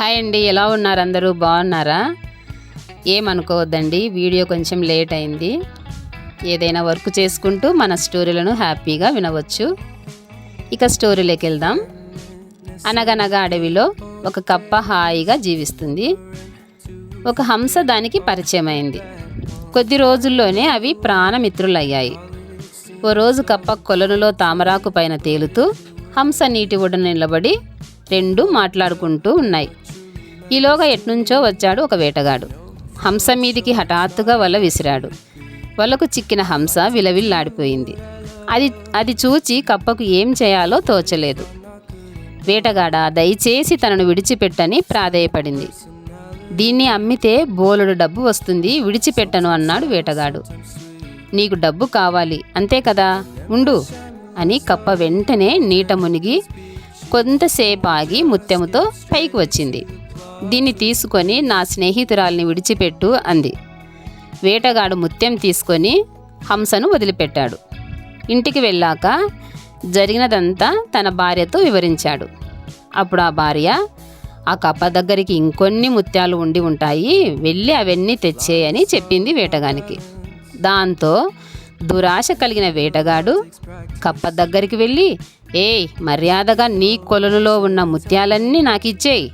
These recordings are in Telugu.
హాయ్ అండి ఎలా ఉన్నారు అందరూ? బాగున్నారా? ఏమనుకోవద్దండి వీడియో కొంచెం లేట్ అయింది. ఏదైనా వర్క్ చేసుకుంటూ మన స్టోరీలను హ్యాపీగా వినవచ్చు. ఇక స్టోరీలోకి వెళ్దాం. అనగనగా అడవిలో ఒక కప్ప హాయిగా జీవిస్తుంది. ఒక హంస దానికి పరిచయమైంది. కొద్ది రోజుల్లోనే అవి ప్రాణమిత్రులయ్యాయి. ఓ రోజు కప్ప కొలనులో తామరాకు పైన తేలుతూ హంస నీటి ఒడ్డున నిలబడి రెండు మాట్లాడుకుంటూ ఉన్నాయి. ఈలోగా ఎట్నుంచో వచ్చాడు ఒక వేటగాడు. హంస మీదికి హఠాత్తుగా వల విసిరాడు. వలకు చిక్కిన హంస విలవిల్లాడిపోయింది. అది అది చూచి కప్పకు ఏం చేయాలో తోచలేదు. వేటగాడ దయచేసి తనను విడిచిపెట్టని ప్రాధేయపడింది. దీన్ని అమ్మితే బోలెడు డబ్బు వస్తుంది విడిచిపెట్టను అన్నాడు వేటగాడు. నీకు డబ్బు కావాలి అంతే కదా? ఉండు అని కప్ప వెంటనే నీట మునిగి కొంతసేపు ఆగి ముత్యముతో పైకి వచ్చింది. దీన్ని తీసుకొని నా స్నేహితురాల్ని విడిచిపెట్టు అంది. వేటగాడు ముత్యం తీసుకొని హంసను వదిలిపెట్టాడు. ఇంటికి వెళ్ళాక జరిగినదంతా తన భార్యతో వివరించాడు. అప్పుడు ఆ భార్య ఆ కప్ప దగ్గరికి ఇంకొన్ని ముత్యాలు ఉండి ఉంటాయి వెళ్ళి అవన్నీ తెచ్చేయని చెప్పింది వేటగానికి. దాంతో దురాశ కలిగిన వేటగాడు కప్ప దగ్గరికి వెళ్ళి ఏయ్ మర్యాదగా నీ కొలనులో ఉన్న ముత్యాలన్నీ నాకు ఇచ్చేయి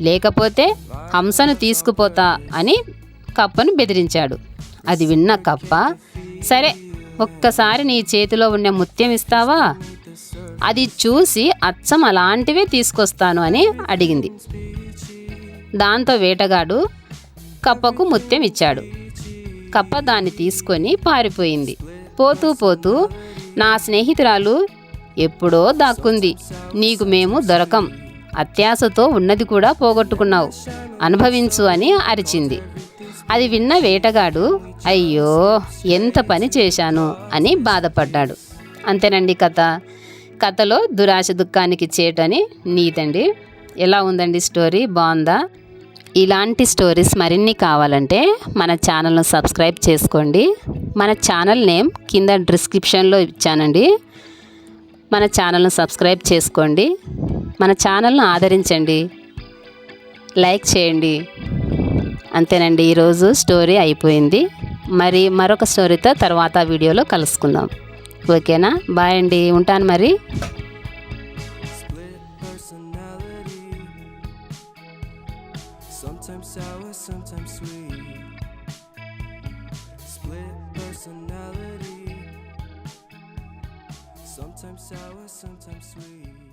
లేకపోతే హంసను తీసుకుపోతా అని కప్పను బెదిరించాడు. అది విన్న కప్ప సరే ఒక్కసారి నీ చేతిలో ఉన్న ముత్యం ఇస్తావా? అది చూసి అచ్చం అలాంటివే తీసుకొస్తాను అని అడిగింది. దాంతో వేటగాడు కప్పకు ముత్యం ఇచ్చాడు. కప్ప దాన్ని తీసుకొని పారిపోయింది. పోతూ పోతూ నా స్నేహితురాలు ఎప్పుడో దాక్కుంది. నీకు మేము దొరకం. అత్యాశతో ఉన్నది కూడా పోగొట్టుకున్నావు. అనుభవించు అని అరిచింది. అది విన్న వేటగాడు అయ్యో ఎంత పని చేశాను అని బాధపడ్డాడు. అంతేనండి కథ. కథలో దురాశ దుఃఖానికి చేటని నీతండి ఎలా ఉందండి స్టోరీ? బాగుందా? ఇలాంటి స్టోరీస్ మరిన్ని కావాలంటే మన ఛానల్ను సబ్స్క్రైబ్ చేసుకోండి. మన ఛానల్ నేమ్ కింద డిస్క్రిప్షన్లో ఇచ్చానండి. మన ఛానల్ను సబ్స్క్రైబ్ చేసుకోండి. మన ఛానల్ను ఆదరించండి. లైక్ చేయండి. అంతేనండి ఈరోజు స్టోరీ అయిపోయింది. మరి మరొక స్టోరీతో తర్వాత వీడియోలో కలుసుకుందాం. ఓకేనా? బాయ్ అండి. ఉంటాను మరి. Sometimes sour, sometimes sweet. Split personality. Sometimes sour, sometimes sweet.